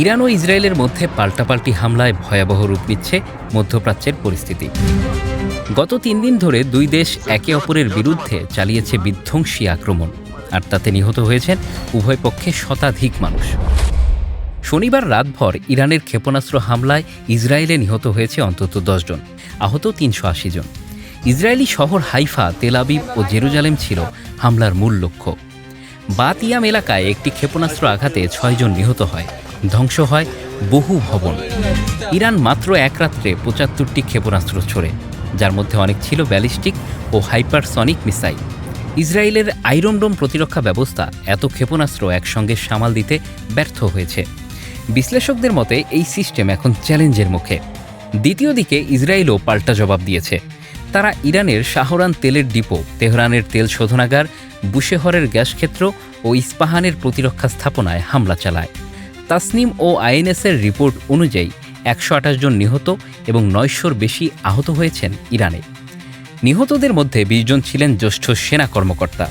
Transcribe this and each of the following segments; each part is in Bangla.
ইরান ও ইসরায়েলের মধ্যে পাল্টাপাল্টি হামলায় ভয়াবহ রূপ নিচ্ছে মধ্যপ্রাচ্যের পরিস্থিতি। গত তিন দিন ধরে দুই দেশ একে অপরের বিরুদ্ধে চালিয়েছে বিধ্বংসী আক্রমণ, আর তাতে নিহত হয়েছেন উভয় পক্ষে শতাধিক মানুষ। শনিবার রাতভর ইরানের ক্ষেপণাস্ত্র হামলায় ইসরায়েলে নিহত হয়েছে অন্তত দশজন আহত তিনশো আশি জন। ইসরায়েলি শহর হাইফা তেলাবিব ও জেরুজালেম ছিল হামলার মূল লক্ষ্য। বাতিয়াম এলাকায় একটি ক্ষেপণাস্ত্র আঘাতে ছয়জন নিহত হয়। ধ্বংস হয় বহু ভবন। ইরান মাত্র এক রাত্রে পঁচাত্তরটি ক্ষেপণাস্ত্র ছোড়ে, যার মধ্যে অনেক ছিল ব্যালিস্টিক ও হাইপারসনিক মিসাইল। ইসরায়েলের আইরনডোম প্রতিরক্ষা ব্যবস্থা এত ক্ষেপণাস্ত্র একসঙ্গে সামাল দিতে ব্যর্থ হয়েছে। বিশ্লেষকদের মতে, এই সিস্টেম এখন চ্যালেঞ্জের মুখে। দ্বিতীয় দিকে ইসরায়েলও পাল্টা জবাব দিয়েছে। তারা ইরানের শাহরান তেলের ডিপো, তেহরানের তেল শোধনাগার বুশেহরের গ্যাস ক্ষেত্র ও ইস্পাহানের প্রতিরক্ষা স্থাপনায় হামলা চালায়। তাসনিম ও আইএনএসের রিপোর্ট অনুযায়ী একশো আঠাশ জন নিহত এবং নয়শোর বেশি আহত হয়েছেন ইরানে। নিহতদের মধ্যে বিশ জন ছিলেন জ্যেষ্ঠ সেনা কর্মকর্তা।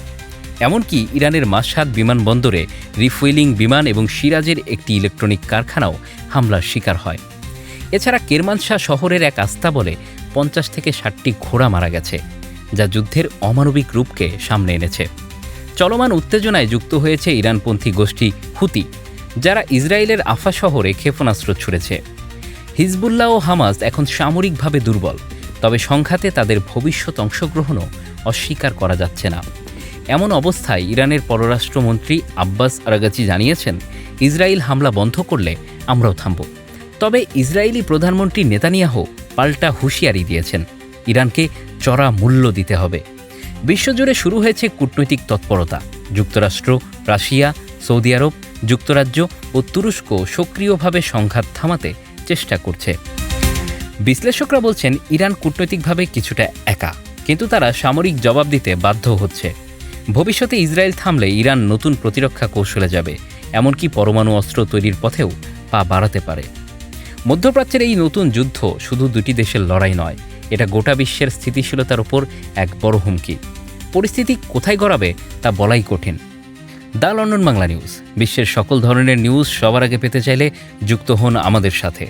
এমনকি ইরানের মাসাদ বিমানবন্দরে রিফুয়েলিং বিমান এবং সিরাজের একটি ইলেকট্রনিক কারখানাও হামলার শিকার হয়। এছাড়া কেরমানশাহ শহরের এক আস্তাবলে পঞ্চাশ থেকে ষাটটি ঘোড়া মারা গেছে। যা যুদ্ধের অমানবিক রূপকে সামনে এনেছে। চলমান উত্তেজনায় যুক্ত হয়েছে ইরানপন্থী গোষ্ঠী হুতি, যারা ইসরায়েলের আফা শহরে ক্ষেপণাস্ত্র ছুড়েছে। হিজবুল্লাহ ও হামাস এখন সামরিকভাবে দুর্বল, তবে সংঘাতে তাদের ভবিষ্যৎ অংশগ্রহণও অস্বীকার করা যাচ্ছে না। এমন অবস্থায় ইরানের পররাষ্ট্রমন্ত্রী আব্বাস আরাগাচি জানিয়েছেন, ইসরায়েল হামলা বন্ধ করলে আমরাও থামব। তবে ইসরায়েলি প্রধানমন্ত্রী নেতানিয়াহ পাল্টা হুঁশিয়ারি দিয়েছেন। ইরানকে চড়া মূল্য দিতে হবে। বিশ্বজুড়ে শুরু হয়েছে কূটনৈতিক তৎপরতা। যুক্তরাষ্ট্র, রাশিয়া, সৌদি আরব, যুক্তরাজ্য ও তুরস্ক সক্রিয়ভাবে সংঘাত থামাতে চেষ্টা করছে। বিশ্লেষকরা বলছেন, ইরান কূটনৈতিকভাবে কিছুটা একা, কিন্তু তারা সামরিক জবাব দিতে বাধ্য হচ্ছে। ভবিষ্যতে ইসরায়েল থামলে ইরান নতুন প্রতিরক্ষা কৌশলে যাবে, এমনকি পরমাণু অস্ত্র তৈরির পথেও পা বাড়াতে পারে। মধ্যপ্রাচ্যের এই নতুন যুদ্ধ শুধু দুটি দেশের লড়াই নয় এটা গোটা বিশ্বের স্থিতিশীলতার ওপর এক বড় হুমকি। পরিস্থিতি কোথায় গড়াবে তা বলাই কঠিন। দ্য লন্ডন বাংলা নিউজ, বিশ্বের সকল ধরনের নিউজ সবার আগে পেতে চাইলে যুক্ত হন আমাদের সাথে।